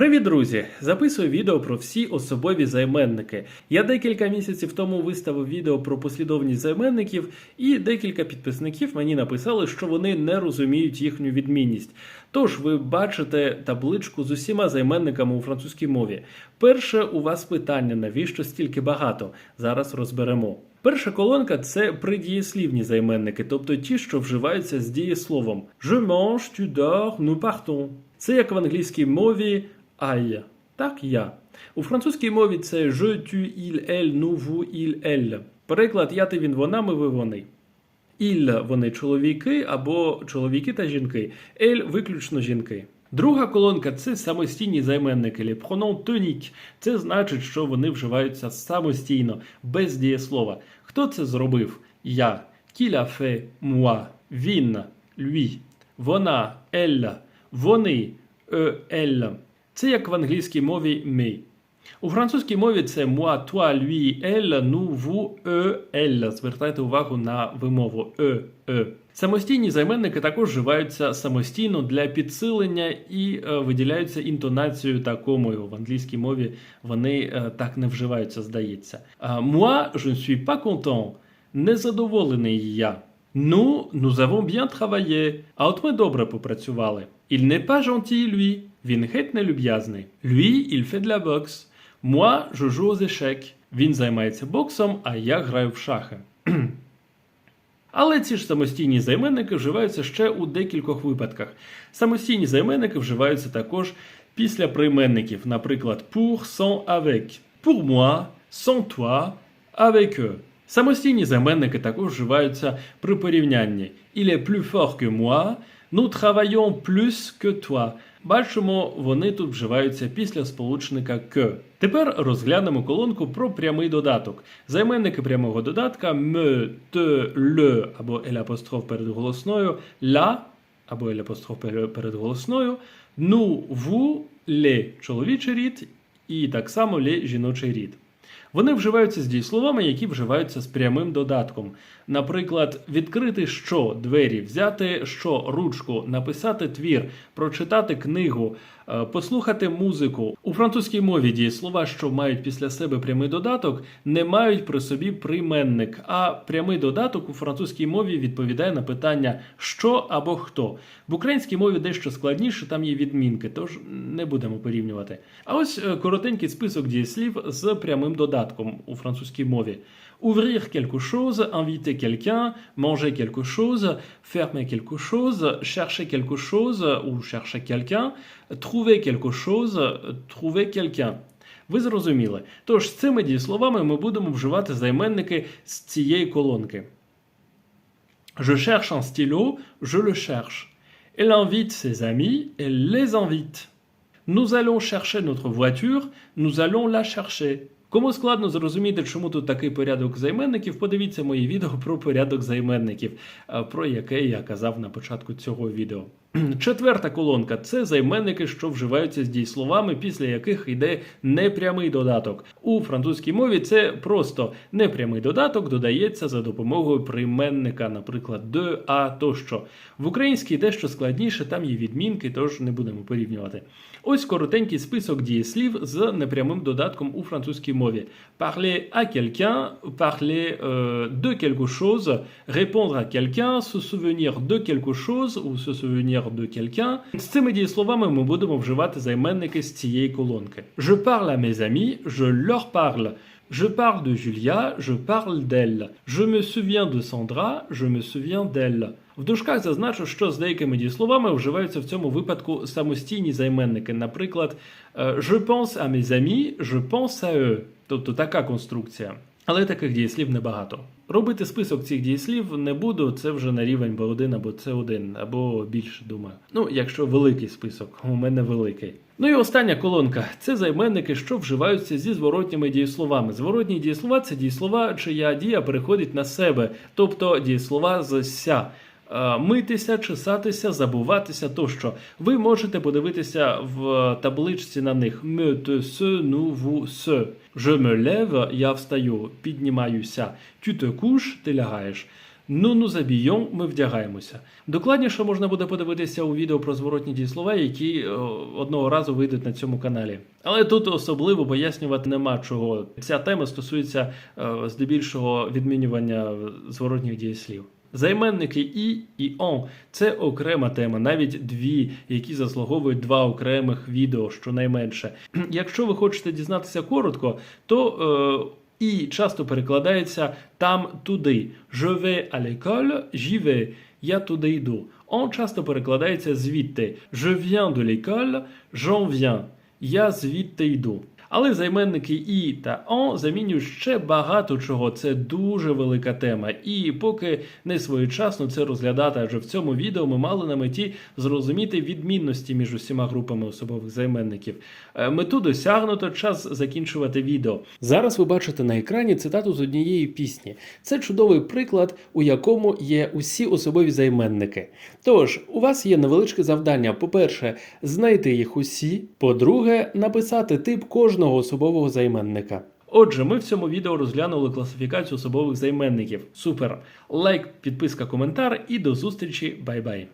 Привіт, друзі! Записую відео про всі особові займенники. Я декілька місяців тому виставив відео про послідовність займенників, і декілька підписників мені написали, що вони не розуміють їхню відмінність. Тож ви бачите табличку з усіма займенниками у французькій мові. Перше у вас питання, навіщо стільки багато? Зараз розберемо. Перша колонка це придієслівні займенники, тобто ті, що вживаються з дієсловом. Je mange, tu dors, nous partons. Це як в англійській мові I. Так, я. У французькій мові це je, tu, il, elle, nous, vous, il, elle. Переклад я, ти, він, вона, ми, ви, вони. Il – вони чоловіки або чоловіки та жінки. Elle – виключно жінки. Друга колонка це самостійні займенники. Les pronoms toniques. Це значить, що вони вживаються самостійно, без дієслова. Хто це зробив? Я. Qui l'a fait? Moi. Він. Lui. Вона. Elle. Вони. Eux, elle. Це як в англійській мові ми. У французькій мові це moi, toi, lui, elle, nous, vous, eux, elle. Звертайте увагу на вимову e, e. Самостійні займенники також вживаються самостійно для підсилення і е, виділяються інтонацією та комою. В англійській мові вони е, так не вживаються, здається. Moi, je ne suis pas content. Незадоволений я. Nous, nous avons bien travaillé. А от ми добре попрацювали. Il n'est pas gentil, lui. Він геть нелюб'язний. Lui, il fait de la boxe. Moi, je joue aux échecs. Він займається боксом, а я граю в шахи. Але ці ж самостійні займенники вживаються ще у декількох випадках. Самостійні займенники вживаються також після прийменників, наприклад, pour, sans, avec, pour moi, sans toi, avec eux. Самостійні займенники також вживаються при порівнянні. Il est plus fort que moi, nous travaillons plus que toi. Бачимо, вони тут вживаються після сполучника que. Тепер розглянемо колонку про прямий додаток. Займенники прямого додатка me, te, le або l перед голосною, la або l перед голосною, nous, vous, les чоловічий рід і так само les жіночий рід. Вони вживаються з дієсловами, які вживаються з прямим додатком. Наприклад, відкрити що двері, взяти що ручку, написати твір, прочитати книгу, послухати музику. У французькій мові дієслова, що мають після себе прямий додаток, не мають при собі прийменник. А прямий додаток у французькій мові відповідає на питання що або хто. В українській мові дещо складніше, там є відмінки, тож не будемо порівнювати. А ось е, коротенький список дієслів з прямим додатком у французькій мові. Ouvrir quelque chose, inviter quelqu'un, manger quelque chose, fermer quelque chose, chercher quelque chose ou chercher quelqu'un, trouver quelque chose, trouver quelqu'un. Ви зрозуміли. Тож з цими дієсловами ми будемо вживати займенники з цієї колонки. Je cherche un stylo, je le cherche. Elle invite ses amis, elle les invite. Nous allons chercher notre voiture, nous allons la chercher. Кому складно зрозуміти, чому тут такий порядок займенників, подивіться мої відео про порядок займенників, е, про яке я казав на початку цього відео. Четверта колонка це займенники, що вживаються з дієсловами, після яких йде непрямий додаток. У французькій мові це просто непрямий додаток додається за допомогою прийменника, наприклад, de, а тощо. В українській дещо складніше, там є відмінки, тож не будемо порівнювати. Ось коротенький список дієслів з непрямим додатком у французькій мові. Parler à quelqu'un, parler euh, de quelque chose, répondre à quelqu'un, se souvenir de quelque chose se souvenir de quelqu'un. З цими дієсловами ми будемо вживати займенники з цієї колонки. Je parle à mes amis, je leur parle. Je parle de Julia, je parle d'elle. Je me souviens de Sandra, je me souviens d'elle. В дужках зазначу, що з деякими дієсловами вживаються в цьому випадку самостійні займенники. Наприклад, je pense à mes amis, je pense à eux. Тобто така конструкція. Але таких дієслів небагато. Робити список цих дієслів не буду, це вже на рівень B1 або C1, або більше, думаю. Ну, якщо великий список, у мене великий. Ну і остання колонка це займенники, що вживаються зі зворотніми дієсловами. Зворотні дієслова це дієслова, чия дія переходить на себе, тобто дієслова з ся. Е, Митися, чесатися, забуватися тощо. Ви можете подивитися в табличці на них me, te. Je me lève, я встаю, піднімаюся. Tu te couches, ти лягаєш. Nous nous habillons, ми вдягаємося. Докладніше можна буде подивитися у відео про зворотні дієслова, які е, одного разу вийдуть на цьому каналі. Але тут особливо пояснювати нема чого. Ця тема стосується е, здебільшого відмінювання зворотніх дієслів. Займенники і і он це окрема тема, навіть дві, які заслуговують два окремих відео, щонайменше. Якщо ви хочете дізнатися коротко, то е, і часто перекладається там туди. Je vais à l'école, j'y vais. Я туди йду. Он часто перекладається звідти. Je viens de l'école, j'en viens. Я звідти йду. Але займенники і та он замінюють ще багато чого. Це дуже велика тема. І поки не своєчасно це розглядати, адже в цьому відео ми мали на меті зрозуміти відмінності між усіма групами особових займенників. Е, Мету досягнуто, час закінчувати відео. Зараз ви бачите на екрані цитату з однієї пісні. Це чудовий приклад, у якому є усі особові займенники. Тож, у вас є невеличке завдання: по-перше, знайти їх усі. По-друге, написати тип кожного особового займенника. Отже, ми в цьому відео розглянули класифікацію особових займенників. Супер! Лайк, підписка, коментар і до зустрічі. Бай-бай!